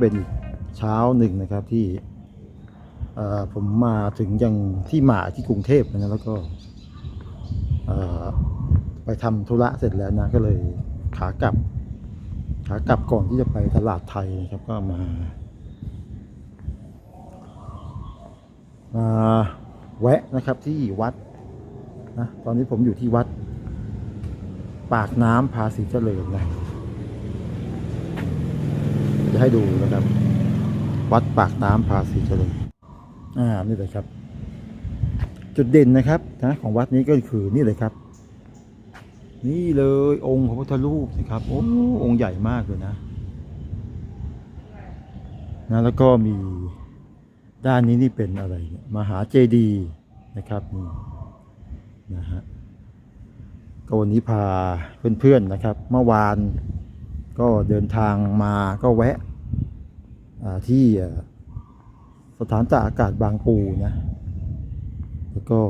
เป็นเช้าหนึ่งนะครับที่ผมมาถึงยังที่หมาที่กรุงเทพนะแล้วก็ไปทำธุระเสร็จแล้วนะก็เลยขากลับ ขากลับก่อนที่จะไปตลาดไทยนะครับก็มามาแวะนะครับที่วัดนะตอนนี้ผมอยู่ที่วัด ปากน้ำภาษีเจริญนะ ให้ดูนะครับ วัดปากน้ำภาษีเจริญอ่านี่เลยครับ จุดเด่นนะครับนะของวัดนี้ก็คือนี่เลยครับ นี่เลยองค์พระพุทธรูปนะครับโอ้องค์ใหญ่มากเลยนะนะแล้วก็มีด้านนี้นี่เป็นอะไรเนี่ยมหาเจดีย์นะครับนี่นะฮะก็วันนี้พาเพื่อนๆนะครับ เมื่อวานก็เดินทางมาก็แวะ ที่สถานตากอากาศบางปูนะแล้วก็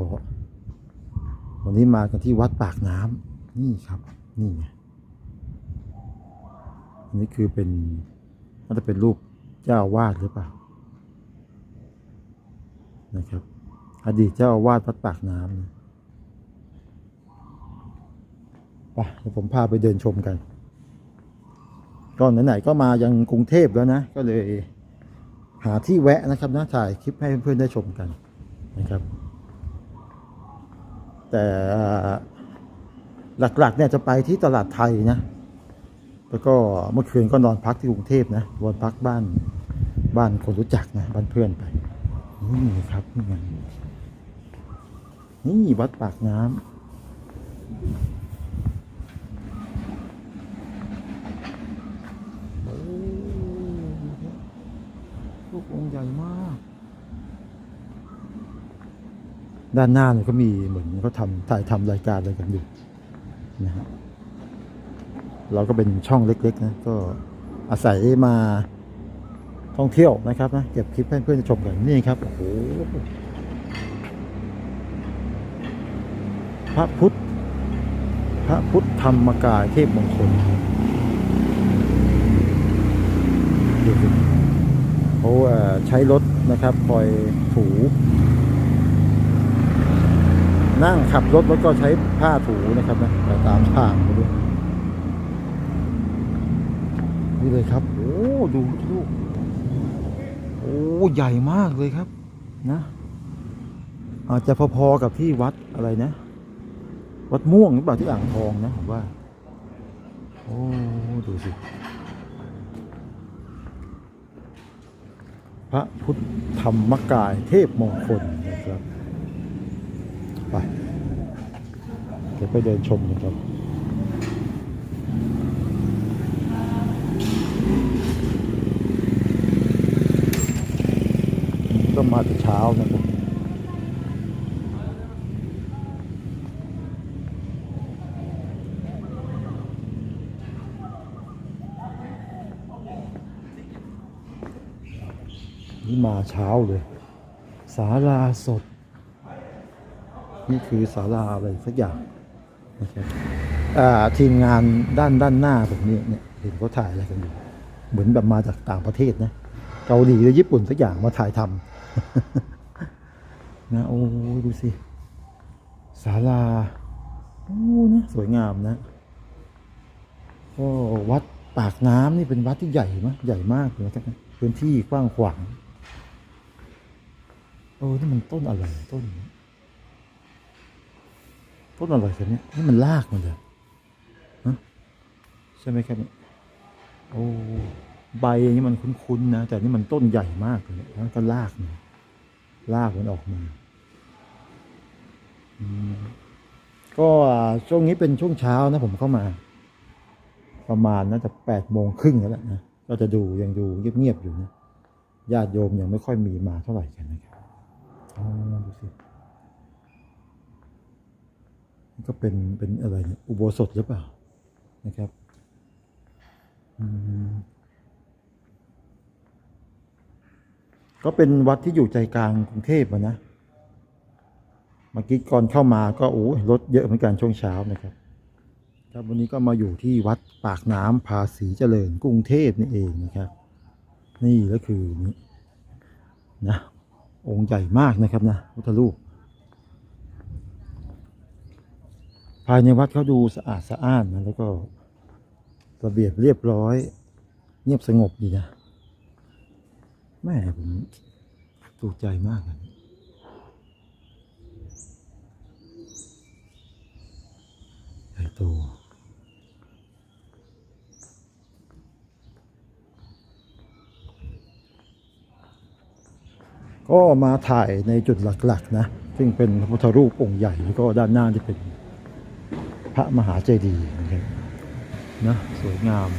วันนี้มากันที่วัดปากน้ำนี่ครับ นี่ไงอันนี้คือเป็นน่าจะเป็นรูปเจ้าวาดหรือเปล่านะครับ อดีตเจ้าวาดวัดปากน้ำนะไปเดี๋ยวผมพาไปเดินชมกัน ก็ไหนๆก็มายังกรุงเทพแล้วนะ ก็เลยหาที่แวะนะครับนะถ่ายคลิปให้เพื่อนๆได้ชมกันนะครับ แต่หลักๆเนี่ยจะไปที่ตลาดไทยนะ แล้วก็เมื่อคืนก็นอนพักที่กรุงเทพนะนอนพักบ้านบ้านคนรู้จักนะบ้านเพื่อนไปนี่ครับนี่ไงนี่วัดปากน้ำ โอ้ลูกองค์ให ญ่มาก ด้านหน้าเนี่ยก็มีเหมือนเขาทำถ่ายทำรายการอะไรกันอยู่นะฮะเราก็เป็นช่องเล็กๆนะก็อาศัยมาท่องเที่ยวนะครับนะเก็บคลิปให้เพื่อนๆชมกันนี่ครับโอ้โหพระพุทธพระพุทธธรรมกายเทพมงคลดูสิ เขาใช้รถนะครับคอยถู นั่งขับรถแล้วก็ใช้ผ้าถูนะครับนะตามทางไปด้วยนี่เลยครับ โอ้ดูลูกโอ้ใหญ่มากเลยครับ นะ อาจจะพอๆกับที่วัดอะไรนะ วัดม่วงหรือเปล่าที่อ่างทองนะผมว่า โอ้ ดูสิ พระพุทธธรรมกายเทพมงคลนะครับไปเดี๋ยวไปเดินชมกันครับก็มาแต่เช้านะครับ มาเช้าเลยศาลาสด นี่คือศาลาอะไรสักอย่างนะครับทีมงานด้านด้านหน้าผมเนี่ยเนี่ยเห็นเขาถ่ายอะไรกันอยู่เหมือนแบบมาจากต่างประเทศนะเกาหลีหรือญี่ปุ่นสักอย่างมาถ่ายทำนะโอ้ดูสิศาลาโอ้นะสวยงามนะก็วัดปากน้ำนี่เป็นวัดที่ใหญ่มากใหญ่มากเลยนะครับพื้นที่กว้างขวาง โอ้นี่มันต้นอะไรต้น ต้นอะไรกันเนี่ยนี่มันลากมันเลยฮะใช่ไหมครับเนี่ยโอ้ใบอย่างนี้มันคุ้นๆนะแต่นี่มันต้นใหญ่มากเลยแล้วก็ลากมันลากมันออกมาอืมก็ช่วงนี้เป็นช่วงเช้านะ ผมเข้ามา ประมาณน่าจะแปดโมงครึ่งแล้วแหละนะก็จะดูยังดูเงียบๆอยู่นะญาติโยมยังไม่ค่อยมีมาเท่าไหร่กันนะครับ อ๋อดูสิก็เป็นเป็นอะไรเนี่ยอุโบสถหรือเปล่านะครับก็เป็นวัดที่อยู่ใจกลางกรุงเทพนะเมื่อกี้ก่อนเข้ามาก็โอ้ยรถเยอะเหมือนกันช่วงเช้านะครับครับวันนี้ก็มาอยู่ที่วัดปากน้ำภาษีเจริญกรุงเทพนี่เองนะครับ นี่ก็คือนี่นะ องค์ใหญ่มากนะครับนะพุทธรูปภายในวัดเขาดูสะอาดสะอ้านนะแล้วก็ระเบียบเรียบร้อย เงียบสงบดีนะแม่ผมถูกใจมากเลยใหญ่โต ก็มาถ่ายในจุดหลักๆนะซึ่งเป็นพระพุทธรูปองค์ใหญ่แล้วก็ด้านหน้าจะเป็นพระมหาเจดีย์นะครับนะสวยงาม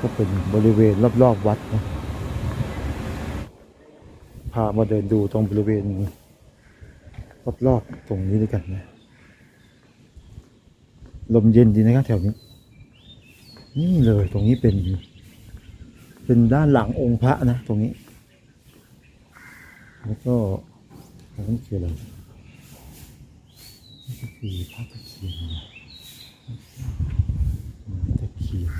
ก็เป็นบริเวณรอบๆวัดนะพามาเดินดูตรงบริเวณรอบๆตรงนี้ด้วยกันนะ ลมเย็นดีนะครับแถวนี้ นี่เลยตรงนี้เป็น เป็นด้านหลังองค์พระนะ ตรงนี้ แล้วก็ตรงนี้คืออะไรนี่คือพระตะเคียนนะตะเคียน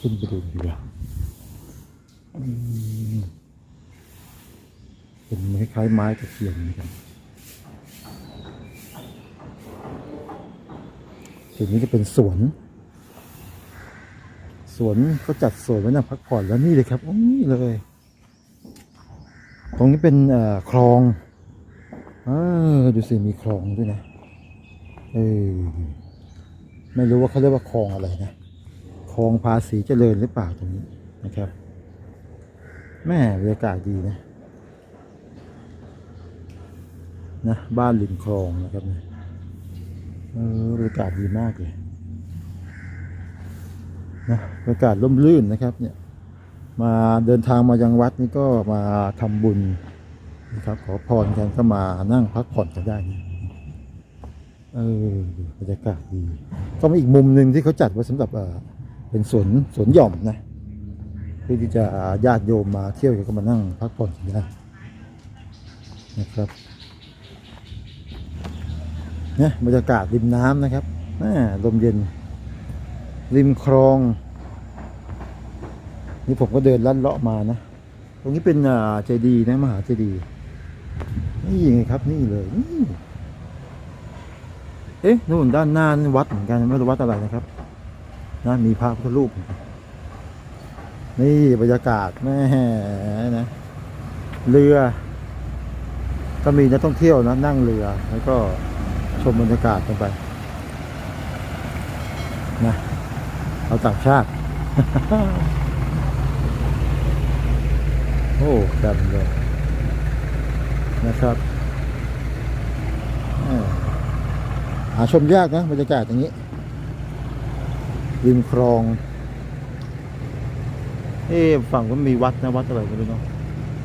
ขึ้นไปดูดีกว่าอืมเป็นคล้ายๆไม้ตะเคียนเหมือนกัน จุดนี้จะเป็นสวน สวนก็จัดสวนไว้นะพักผ่อนแล้วนี่เลยครับอ้นี่เลย ตรงนี้เป็นเอ่อคลองเออดูสิมีคลองด้วยนะเออไม่รู้ว่าเขาเรียกว่าคลองอะไรนะคลองภาษีเจริญหรือเปล่าตรงนี้นะครับแม่บรรยากาศดีนะนะบ้านริมคลองนะครับนะเออบรรยากาศดีมากเลยนะบรรยากาศร่มรื่นนะครับ เนี่ย มาเดินทางมายังวัดนี่ก็มาทำบุญนะครับ ขอพรกันก็มานั่งพักผ่อนกันได้นะเออบรรยากาศดี ก็มีอีกมุมหนึ่งที่เขาจัดไว้สำหรับเออเป็นสวนสวนหย่อมนะเพื่อที่จะญาติโยมมาเที่ยวก็มานั่งพักผ่อนกันได้นะครับ นี่ยบรรยากาศริมน้ำนะครับลมเย็น ริมคลอง นี่ผมก็เดินลัดเลาะมานะ ตรงนี้เป็นอ่าเจดีนะมหาเจดี นี่ไงครับนี่เลยนี่เอ๊ะนู่นด้านหน้านี่วัดเหมือนกันไม่รู้วัดอะไรนะครับนะมีพระพุทธรูป นี่บรรยากาศแม่นะ เรือ ก็มีนักท่องเที่ยวนะนั่งเรือแล้วก็ ชมบรรยากาศกันไปนะเอาต่างชาติ โอ้ดำเลยนะครับอาหาชมยากนะบรรยากาศอย่างนี้ริมคลอง เอ๊ฝั่งก็มีวัดนะวัดอะไรไม่รู้เนาะ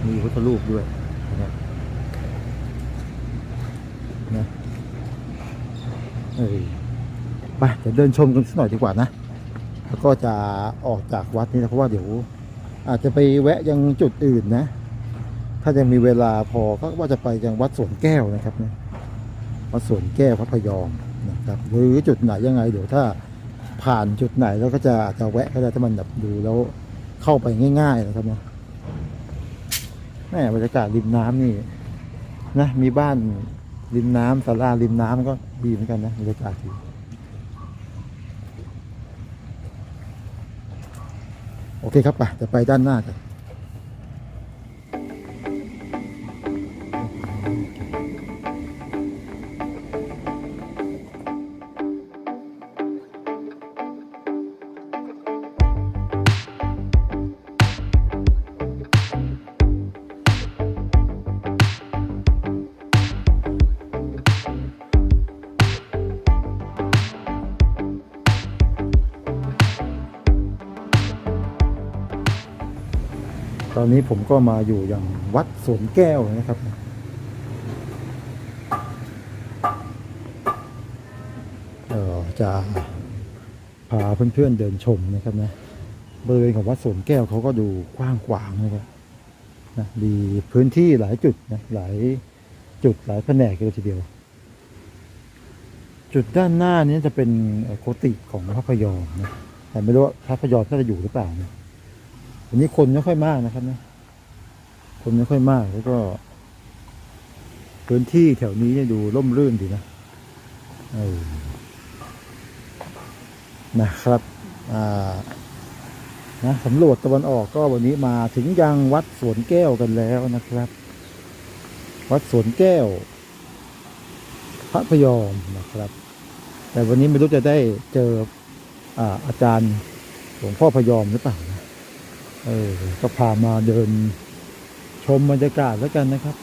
มีพุทธรูปด้วยนะ เออไปเดี๋ยวเดินชมกันสักหน่อยดีกว่านะ แล้วก็จะออกจากวัดนี้นะเพราะว่าเดี๋ยว อาจจะไปแวะยังจุดอื่นนะ ถ้ายังมีเวลาพอก็ว่าจะไปยังวัดสวนแก้วนะครับนี่ยวัดสวนแก้วพระพยอมนะครับ หรือจุดไหนยังไงเดี๋ยวถ้าผ่านจุดไหนแล้วก็จะอาจจะแวะก็ได้ถ้ามันแบบดูแล้วเข้าไปง่าย ๆ นะครับนะแม่บรรยากาศริมน้ำนี่นะมีบ้าน ริมน้ำสาลาริมน้ำก็ดีเหมือนกันนะบรรยากาศดีโอเคครับป่ะจะไปด้านหน้ากัน อนนี้ผมก็มาอยู่อย่างวัดสวนแก้วนะครับ เออจะพาเพื่อนๆเดินชมนะครับนะบริเวณของวัดสวนแก้วเขาก็ดูกว้างขวางนะครับนะมีพื้นที่หลายจุดนะหลายจุดหลายแผนกเลยทีเดียว จุดด้านหน้านี้จะเป็นโกติของพระพยอมนะแต่ไม่รู้ว่าพระพยอมท่าจะอยู่หรือเปล่านะ วันนี้คนไม่ค่อยมากนะครับนะคนไม่ค่อยมากแล้วก็พื้นที่แถวนี้เนี่ยดูร่มรื่นดีนะนะครับอ่านะสำรวจตะวันออกก็วันนี้มาถึงยังวัดสวนแก้วกันแล้วนะครับ วัดสวนแก้ว พระพยอมนะครับ แต่วันนี้ไม่รู้จะได้เจออ่าอาจารย์หลวงพ่อพยอมหรือเปล่า เออก็พามาเดินชมบรรยากาศแล้วกันนะครับ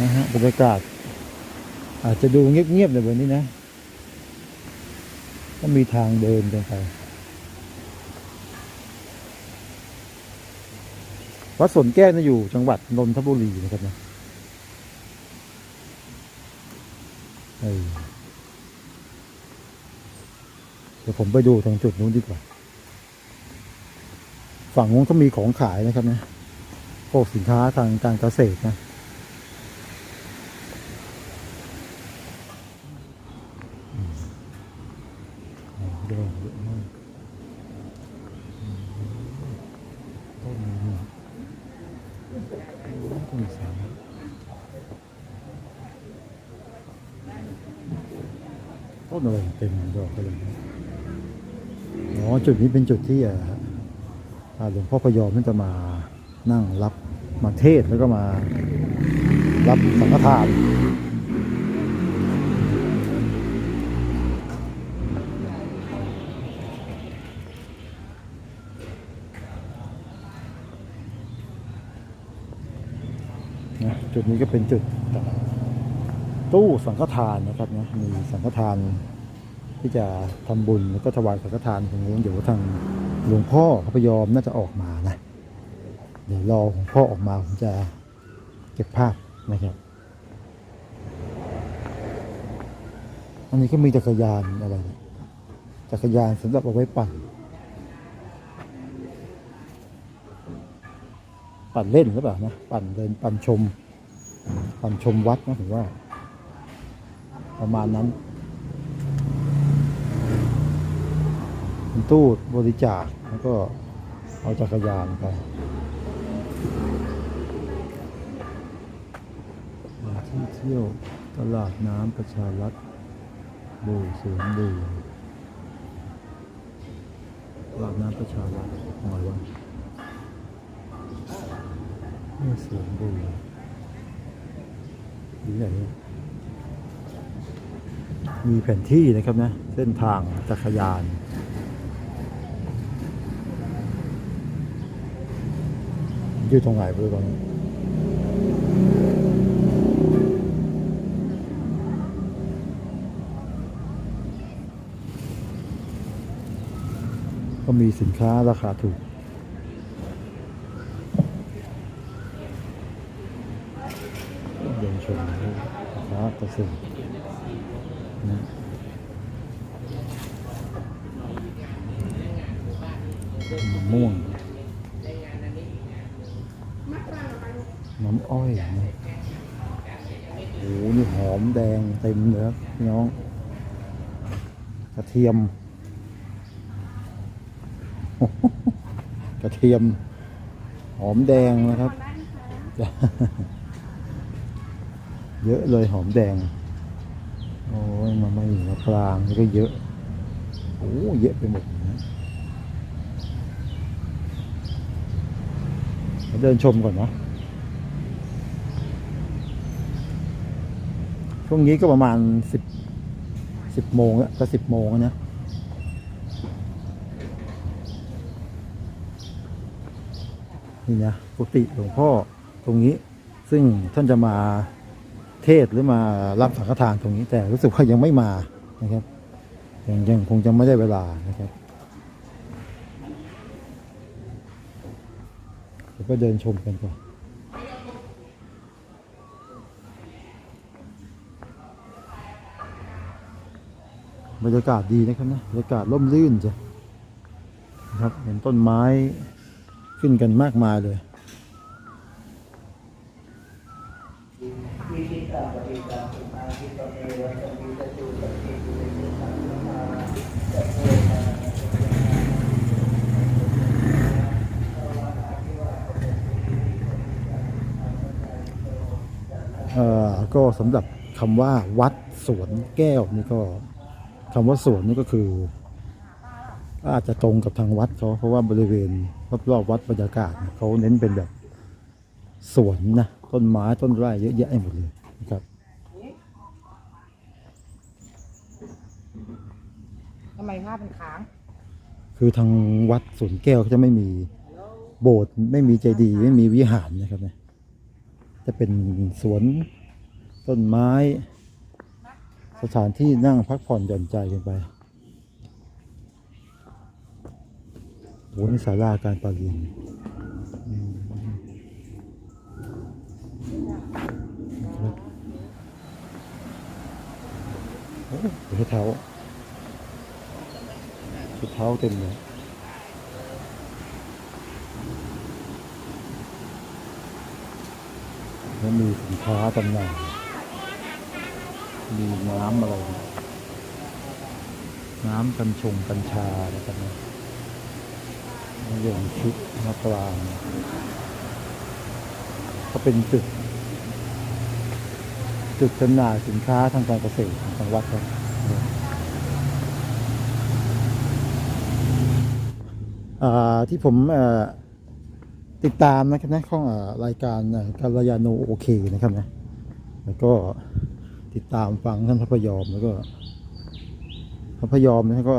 นะฮะบรรยากาศ อาจจะดูเงียบๆในวันนี้นะ ก็มีทางเดินกันไปวัดสนแก้วนะอยู่จังหวัดนนทบุรีนะครับนะเออ ดี๋ยวผมไปดูทางจุดนู้นดีกว่า ฝั่งนู้นก็มีของขายนะครับนะพวกสินค้าทางการเกษตรนะหอมแดงเยอะมากต้นนี้เนี่ยต้นสามต้นอะไรเต็มดอกเลยนะ อ๋อจุดนี้เป็นจุดที่หลวงพ่อพยอมท่านจะมานั่งรับมาเทศแล้วก็มารับสังฆทานนะจุดนี้ก็เป็นจุดตู้สังฆทานนะครับนะมีสังฆทาน ที่จะทำบุญแล้วก็ถวายสังฆทานตรงนี้เดี๋ยวทางหลวงพ่อพระพยอมน่าจะออกมานะเดี๋ยวรอหลวงพ่อออกมาผมจะเก็บภาพนะครับอันนี้ก็มีจักรยานอะไรจักรยานสำหรับเอาไว้ปั่น ปั่นเล่นหรือเปล่านะปั่นเดินปั่นชม ปั่นชมวัดนะถือว่า ประมาณนั้นเป็น ตู้บริจาคแล้วก็เอาจักรยานไปที่เที่ยวตลาดน้ำประชารัฐบูสวนบูตลาดน้ำประชารัฐหน่อยวะนี่สวนบูนี่ไหนเนี่ยมีแผนที่นะครับนะ เส้นทางจักรยาน อยู่ตรงไหนไม่รู้ตอนนี้ก็มีสินค้าราคาถูก เดินชมร้านเกษตรนะมะม่วง น้ำอ้อยนะโอ้โหนี่หอมแดงเต็ มเลยครับพี่น้องกระเทียม กระเทียม หอมแดงนะครับ เยอะเลยหอมแดง โอ้ยมาไม่มะปรางนี่ก็เยอะโอ้เยอะไปหมดนะเดี๋ยวเดินชมก่อนนะ ช่วงนี้ก็ประมาณสิบสิบโมงแล้วก็สิบโมงนะนี่นะกุฏิหลวงพ่อตรงนี้ ซึ่งท่านจะมาเทศหรือมารับสังฆทานตรงนี้ แต่รู้สึกว่ายังไม่มานะครับ ยังยังคงจะไม่ได้เวลานะครับเดี๋ยวก็เดินชมกันก่อน บรรยากาศดีนะครับนะบรรยากาศร่มรื่นจ้ะนะครับเห็นต้นไม้ขึ้นกันมากมายเลยก็สำหรับคำว่าวัดสวนแก้วนี่ก็ คำว่าสวนนี่ก็คือ อาจจะตรงกับทางวัดเขาเพราะว่าบริเวณรอบๆวัดบรรยากาศเขาเน้นเป็นแบบสวนนะต้นไม้ต้นไร่เยอะแยะหมดเลยนะครับทำไมภาพเป็นค้าง คือทางวัดสวนแก้วเขาจะไม่มีโบสถ์ไม่มีเจดีย์ไม่มีวิหารนะครับนะจะเป็นสวนต้นไม้ส ถานที่นั่งพักผ่อนหย่อนใจกันไปโหนี่ศาลาการประเรียนอืมโอ้โหเท้าชุดเท้าเต็มเลยแล้วมีสินค้าจำหน่าย มีน้ำอะไร น้ำกัญชงกัญชาอะไรกันนะมะยงชิดมะปรางก็เป็นจุด จุดจำหน่ายสินค้าทางการเกษตรของจังหวัดครับที่ผมติดตามนะครับนะข้องรายการการยาโนโอเคนะครับนะแล้วก็ ติดตามฟังท่านพระพยอมแล้วก็ พระพยอมท่ก็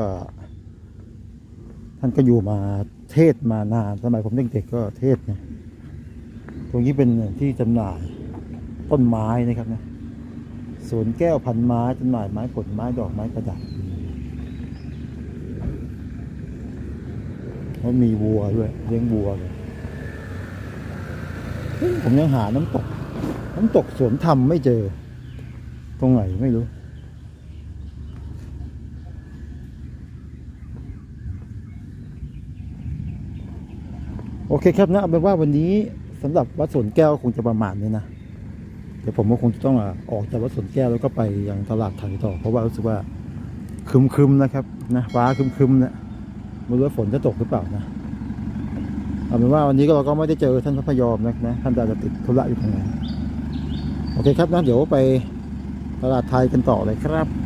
ท่านก็อยู่มาเทศมานานสมัยผมเด็กๆก็เทศนะตรงนี้เป็นที่จำหน่ายต้นไม้นะครับนะสวนแก้วพันไม้จำหน่ายไม้ผลไม้ดอกไม้ประดับเขามีวัวด้วยเลี้ยงวัวเลยเฮ้ยผมยังหาน้ำตก น้ำตกสวนธรรมไม่เจอ ตรงไหนไม่รู้ โอเคครับนะเอาเป็นว่าวันนี้สำหรับวัดสวนแก้วคงจะประมาณนี้นะเดี๋ยวผมก็คงจะต้องอออกจากวัดสวนแก้วแล้วก็ไปยังตลาดไทยต่อ เพราะว่ารู้สึกว่าคึมๆนะครับนะฟ้าคึมๆนี่ยไม่รู้ว่าฝนจะตกหรือเปล่านะเอาเป็นว่าวันนี้เราก็ไม่ได้เจอท่านพระพยอมนะนะท่านอาจจะติดธุระอยู่ตรงไหนโอเคครับนะเดี๋ยวไป ตลาดไทยกันต่อเลยครับ